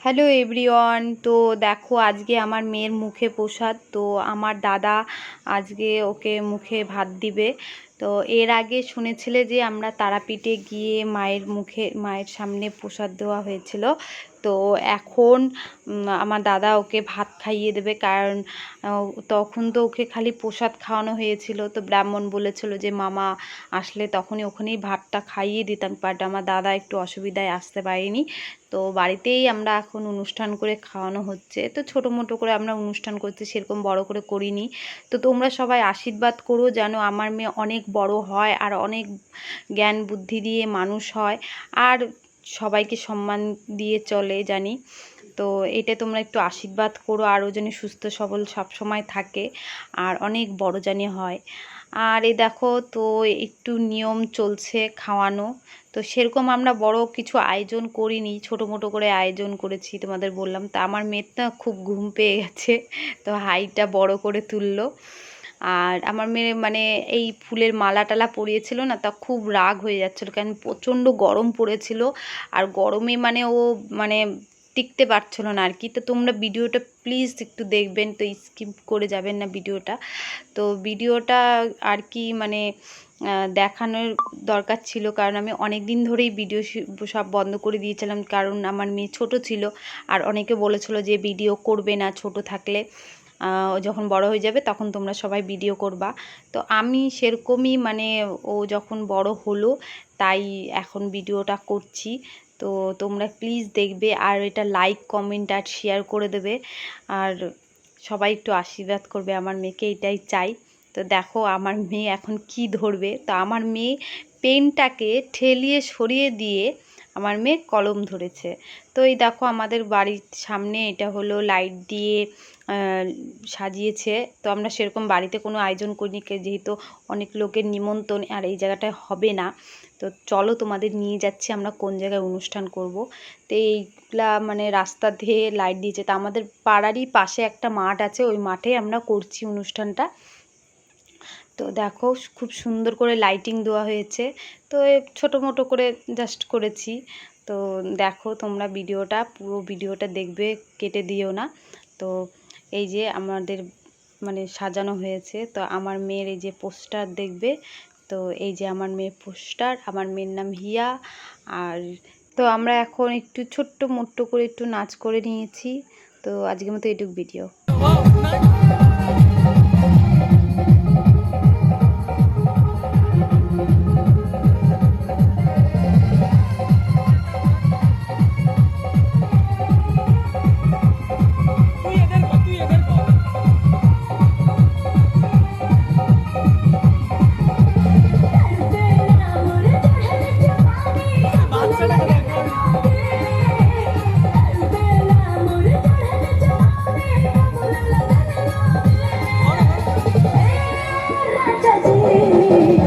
Hello everyone তো দেখো, আজকে আমার মেয়ের মুখে প্রসাদ। তো আমার দাদা আজকে ওকে মুখে ভাত দিবে। তো এর আগে শুনেছিলে যে আমরা তারাপীঠে গিয়ে মায়ের মুখে, মায়ের সামনে প্রসাদ দেওয়া হয়েছিল। তো এখন আমার দাদা ওকে ভাত খাইয়ে দেবে কারণ তখন তো ওকে খালি প্রসাদ খাওয়ানো হয়েছিল। তো ব্রাহ্মণ বলেছিল যে, মামা, আসলে তখনই ওখানেই ভাতটা খাইয়ে দিতাম। বাট আমার দাদা একটু অসুবিধায় আসতে পারেনি। তো বাড়িতেই আমরা এখন অনুষ্ঠান করে খাওয়ানো হচ্ছে। তো ছোটো মোটো করে আমরা অনুষ্ঠান করছি, সেরকম বড় করে করিনি। তো তোমরা সবাই আশীর্বাদ করো যেন আমার মেয়ে অনেক বড় হয় আর অনেক জ্ঞান বুদ্ধি দিয়ে মানুষ হয় আর সবাইকে সম্মান দিয়ে চলে জানি। তো এটা তোমরা একটু আশীর্বাদ করো আরও যেন সুস্থ, সবল সব সময় থাকে আর অনেক বড় জানি হয়। আর এই দেখো তো একটু নিয়ম চলছে খাওয়ানো। তো সেরকম আমরা বড় কিছু আয়োজন করিনি, ছোটো মোটো করে আয়োজন করেছি তোমাদের বললাম। তা আমার মেয়ের খুব ঘুম পেয়ে গেছে, তো হাইটা বড় করে তুললো। আর আমার মেয়ে মানে এই ফুলের মালা টালা পরিয়েছিল না, তা খুব রাগ হয়ে যাচ্ছিল কারণ প্রচণ্ড গরম পড়েছিল আর গরমে মানে ও মানে টিকতে পারছিল না আর কি। তো তোমরা ভিডিওটা প্লিজ একটু দেখবেন, তো স্কিপ করে যাবেন না ভিডিওটা। তো ভিডিওটা আর কি মানে দেখানোর দরকার ছিল, কারণ আমি অনেক দিন ধরেই ভিডিও সব বন্ধ করে দিয়েছিলাম, কারণ আমার মেয়ে ছোট ছিল আর অনেকে বলেছিল যে ভিডিও করবে না ছোট থাকলে। যখন বড় হয়ে যাবে তখন তোমরা সবাই ভিডিও করবা। তো আমি সেরকমই মানে ও যখন বড় হলো তাই এখন ভিডিওটা করছি। তো তোমরা প্লিজ দেখবে আর এটা লাইক কমেন্ট আর শেয়ার করে দেবে। আর সবাই একটু আশীর্বাদ করবে আমার মেয়েকে, এটাই চাই। তো দেখো আমার মেয়ে এখন কি ধরবে? তো আমার মেয়ে পেনটাকে ঠেলিয়ে সরিয়ে দিয়ে আমার মেয়ে কলম ধরেছে। তো এই দেখো আমাদের বাড়ির সামনে এটা হলো লাইট দিয়ে সাজিয়েছে। তো আমরা সেরকম বাড়িতে কোনো আয়োজন করিনি যেহেতু অনেক লোকের নিমন্ত্রণ, আর এই জায়গাটায় হবে না। তো চলো তোমাদের নিয়ে যাচ্ছি আমরা কোন জায়গায় অনুষ্ঠান করব। তো এইগুলা মানে রাস্তা দিয়ে লাইট দিয়েছে। তা আমাদের পাড়ারই পাশে একটা মাঠ আছে, ওই মাঠে আমরা করছি অনুষ্ঠানটা। তো দেখো খুব সুন্দর করে লাইটিং দেওয়া হয়েছে। তো ছোটো মোটো করে জাস্ট করেছি। তো দেখো তোমরা ভিডিওটা, পুরো ভিডিওটা দেখবে, কেটে দিও না। তো এই যে আমাদের মানে সাজানো হয়েছে, তো আমার মেয়ের এই যে পোস্টার দেখবে। তো এই যে আমার মেয়ের পোস্টার, আমার মেয়ের নাম হিয়া। আর তো আমরা এখন একটু ছোট্ট মোট্ট করে একটু নাচ করে নিয়েছি। তো আজকের মতো এটুক ভিডিও Thank you.